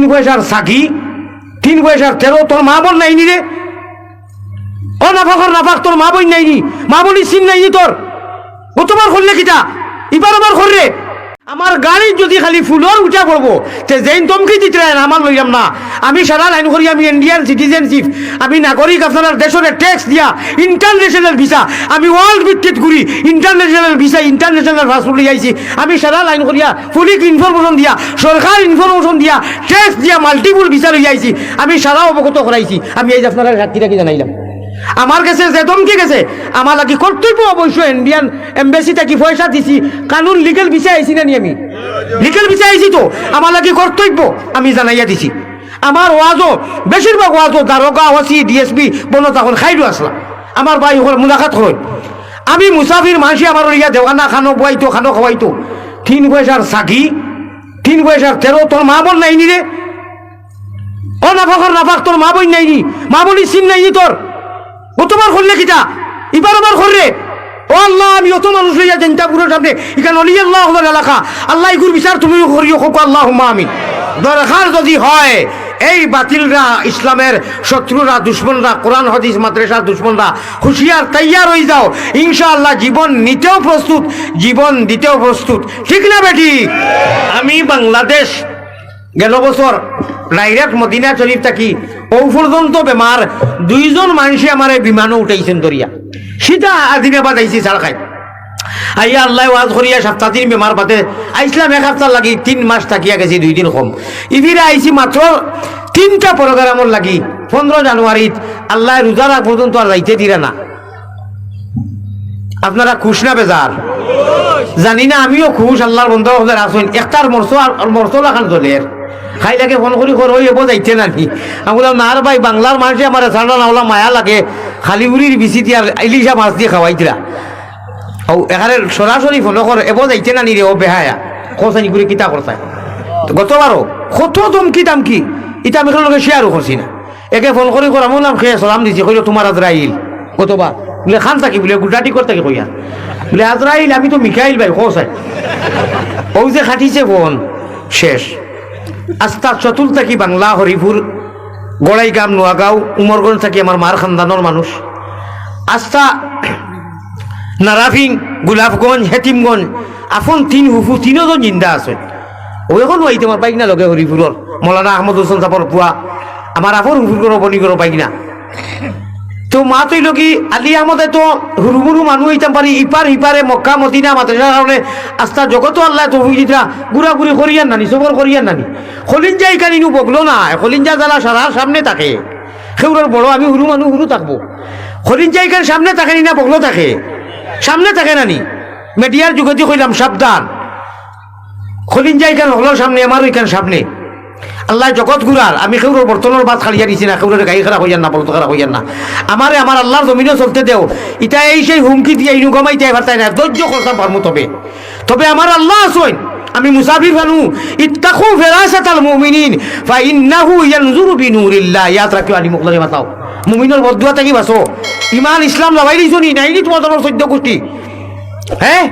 তিন পয়সার সাকি তিন পয়সার তেরো, তোর মা বোন নাইনি রে। ও নাফাকর নাফাক তোর মা বোন নাইনি। মা বোনই সিন নাইনি তোর। গতবার করলে কিটা এবার আবার কররে আমার গাড়ি যদি খালি ফুলর উঠা পড়ব তে যেইন তমকি দিতে না আমার লইলাম না। আমি সারা লাইন করি আমি ইন্ডিয়ান সিটিজেনশিপ আমি নাগরিক আপনার দেশের ট্যাক্স দিয়া ইন্টারন্যাশনাল ভিসা আমি ওয়ার্ল্ড ভিত্তিত ঘুরি ইন্টারন্যাশনাল ভিসা ইন্টারন্যাশনাল পাসপোর্ট লিয়াইছি আমি সারা লাইন করিয়া পুলিক ইনফরমেশন দিয়া সরকার ইনফরমেশন দিয়া ট্যাক্স দিয়া মাল্টিপুল ভিসা লইয়াইছি আমি সারা অবগত করাইছি আমি এই আপনারা সাক্ষী রাখি জানাইলাম আমার কাছে যে ধমকি গেছে, আমার লাগি কর্তব্য অবশ্যই ইন্ডিয়ান এম্বাসি থেকে পয়সা দিছি, কানুন লিগেল বিষয় আইছি না নি আমি? লিগেল বিষয় আইছি তো, আমার লাগি কর্তব্য আমি জানাইয়া দিছি। আমার ওয়াজও, বেশিরভাগ ওয়াজও দারোগা, ওসি ডিএসপি বন তখন খাইডু আসলা। আমার ভাই হল মুলাকাত হয় আমি মুসাফির মাসি আমার ইয়া দেওয়ানা, খানো বয়াইতো, খানো খাওয়াইতো। তিন পয়সার সাকি তিন পয়সার তেরো, তোর মা বোন নাইনি রে? ও নাফাকর নাফাক তোর মা বোন নাইনি। মা বোনই চিন নাইনি তোর। গতবার করলে কিটা? এবার আবার কররে ও আল্লাহ, আমি অত মানুষ লইয়া চিন্তা পুরো সামনে এখানে অলি আল্লাহ এলাকা। আল্লাহ ইগুর বিচার তুমিও করিও হোক আল্লাহ আমি দরকার যদি হয়, এই বাতিলরা, ইসলামের শত্রুরা, দুশ্মনরা, কোরআন, হদিস মাদ্রাসার দুশ্মনরা হুঁশিয়ার তৈয়ার হয়ে যাও। ইনশাআল্লাহ জীবন নিতেও প্রস্তুত, জীবন দিতেও প্রস্তুত। ঠিক না বেটি? আমি বাংলাদেশ গেল বছর। ডাইরেক্ট মদিনা শরীফ থাকি। ও পর্যন্ত বেমার দুইজন মানুষে আমার এই বিমানও উঠাইছেন দরিয়া সীতা আদিনাবাদ আইছি ছাড় খাই আইয়া আল্লাহ ওয়াজ করিয়া সপ্তাহ দিন বেমার পাতে। আইসলাম এক সপ্তাহ লাগি তিন মাস থাকিয়া গেছি, দুই দিন কম। ইফিরে আইছি মাত্র তিনটা প্রোগ্রামর লাগি। পনেরো জানুয়ারিত আল্লাহ রোজার পর্যন্ত আর যাইতে দিরা না। আপনারা খুশ না বেজার? জানি না, আমিও খুশ, আল্লাহর বন্ধু আসুন একটার মরসো আর মরসো লাখান জলের খাই লাগে ফোন করি হই, এবো যাইতে নাকি আমি বললাম না ভাই, বাংলার মানুষে আমার ঠান্ডা না মায়া লাগে। খালিগুড়ির বিচি দিয়ে ইলিশা মাছ দিয়ে খাওয়াইতিরা ও, এখানে সরাসরি ফোন কর, এবো যাইতে নানি রে, ও বেহায়া। খোসানি করে কিতা করতায় গতবারও, কত দমকি দামকি ইটা আমি লগে শেয়ারও করছি না। একে ফোন করি কর আমি বললাম খেয়ে সালাম দিছি, কইল তোমার আজরাইল। কতবার বলে খান থাকি, বলে গুটাটি করতে কইয়া বলে আজরাইল আমি তো মিখাইল ভাই খোসাই ও যে খাটিছে ফোন শেষ। আস্তা চতুল থাকি বাংলা হরিপুর গড়াইগাম নোয়াগাঁও উমরগঞ্জ থাকি আমার মার খানদানোর মানুষ আস্তা নারাফিং গোলাপগঞ্জ হেতিমগঞ্জ আফন তিন হুফু, তিনজন জিন্দা আছে। ও এখন ওই তোমার বাইক না লগে হরিপুরর মৌলানা আহমদ হোসেন সাপর পুয়া আমার আফর হুফুর করো বনি করো তো মা তৈল কি আলি আহমদে তো হুরু মুরু মানুষ হইতাম পারি ইপার ইপারে মক্কা, মদিনা মাদ্রাসার কারণে আস্থা জগত আল্লাহ তো হুইজিটা ঘুরা ঘুরি করিয়ান নানি সবর করিয়ান নানি। খলিঞ্জা ইকানি নু বগলো না খলিঞ্জা যারা সারা সামনে থাকে। সেগুলোর বড় আমি হুরু মানুষ হুরু থাকব। খলিঞ্জা ইকান সামনে থাকে না বগলো থাকে? সামনে থাকে নানি। মিডিয়ার যুগতি কইলাম সাবধান খলিঞ্জা ইকান হলো সামনে আমারও ইকান সামনে। আল্লাহ জগৎ গুরার আমি কেউর বর্তমানের বাদ খালিয়া দিছি না কেউর গাড়ি খারাপ হইয়ান না বলতো খারাপ হইয়ান না। আমারে আমার আল্লাহর জমিনও চলতে দেও। ইটা এই সেই হুমকি দিয়ে ইনু গমাইতে পারতাই না, ধৈর্য করতাম পারমু তবে। তবে আমার আল্লাহ আসইন আমি মুসাফির বানু। ইত্তাকু ফিরাসাতাল মুমিনিন ফা ইন্নাহু ইয়ানজুরু বিনুরিল্লাহ। ইয়াদ রাখিও আলি মুকলারে মাতাও। মুমিনের বদুয়া থাকি বাসো। ইমান ইসলাম লাগাই দিছো নি, নাই নি তোমার তোমার চৈদ্য গোষ্ঠী। হ্যাঁ